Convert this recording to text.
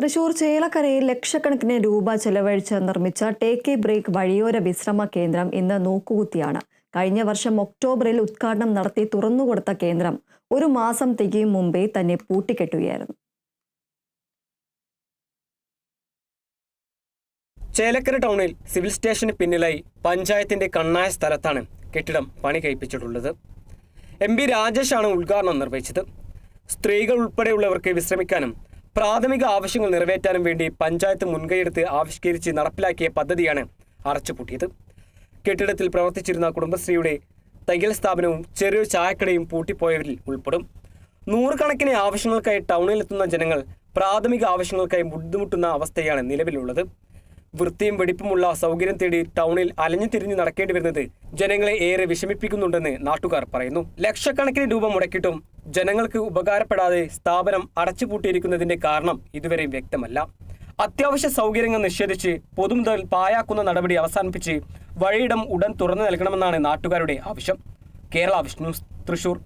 തൃശൂർ ചേലക്കരയിൽ ലക്ഷക്കണക്കിന് രൂപ ചെലവഴിച്ച് നിർമ്മിച്ച ടേക്ക് എ ബ്രേക്ക് വഴിയോര വിശ്രമ കേന്ദ്രം ഇന്ന് നോക്കുകുത്തിയാണ്. കഴിഞ്ഞ വർഷം ഒക്ടോബറിൽ ഉദ്ഘാടനം നടത്തി തുറന്നുകൊടുത്ത കേന്ദ്രം ഒരു മാസം തികയും മുമ്പേ തന്നെ പൂട്ടിക്കെട്ടുകയായിരുന്നു. ചേലക്കര ടൗണിൽ സിവിൽ സ്റ്റേഷന് പിന്നിലായി പഞ്ചായത്തിന്റെ കണ്ണായ സ്ഥലത്താണ് കെട്ടിടം പണി കഴിപ്പിച്ചിട്ടുള്ളത് എം പി രാജേഷാണ് ഉദ്ഘാടനം നിർവഹിച്ചത്. സ്ത്രീകൾ ഉൾപ്പെടെയുള്ളവർക്ക് വിശ്രമിക്കാനും പ്രാഥമിക ആവശ്യങ്ങൾ നിറവേറ്റാനും വേണ്ടി പഞ്ചായത്ത് മുൻകൈയെടുത്ത് ആവിഷ്കരിച്ച് നടപ്പിലാക്കിയ പദ്ധതിയാണ് അടച്ചുപൂട്ടിയത് കെട്ടിടത്തിൽ പ്രവർത്തിച്ചിരുന്ന കുടുംബശ്രീയുടെ തയ്യൽ സ്ഥാപനവും ചെറിയ ചായക്കടയും പൂട്ടിപ്പോയവരിൽ ഉൾപ്പെടും. നൂറുകണക്കിന് ആവശ്യങ്ങൾക്കായി ടൗണിലെത്തുന്ന ജനങ്ങൾ പ്രാഥമിക ആവശ്യങ്ങൾക്കായി ബുദ്ധിമുട്ടുന്ന അവസ്ഥയാണ് നിലവിലുള്ളത്. വൃത്തിയും വെടിപ്പുമുള്ള സൗകര്യം തേടി ടൗണിൽ അലഞ്ഞു തിരിഞ്ഞു നടക്കേണ്ടി വരുന്നത് ജനങ്ങളെ ഏറെ വിഷമിപ്പിക്കുന്നുണ്ടെന്ന് നാട്ടുകാർ പറയുന്നു. ലക്ഷക്കണക്കിന് രൂപ മുടക്കിയിട്ടും ജനങ്ങൾക്ക് ഉപകാരപ്പെടാതെ സ്ഥാപനം അടച്ചുപൂട്ടിയിരിക്കുന്നതിന്റെ കാരണം ഇതുവരെ വ്യക്തമല്ല. അത്യാവശ്യ സൗകര്യങ്ങൾ നിഷേധിച്ച് പൊതുമുതൽ പായാക്കുന്ന നടപടി അവസാനിപ്പിച്ച് വഴിയിടം ഉടൻ തുറന്നു നൽകണമെന്നാണ് നാട്ടുകാരുടെ ആവശ്യം. കേരള വിഷ്ണു തൃശൂർ.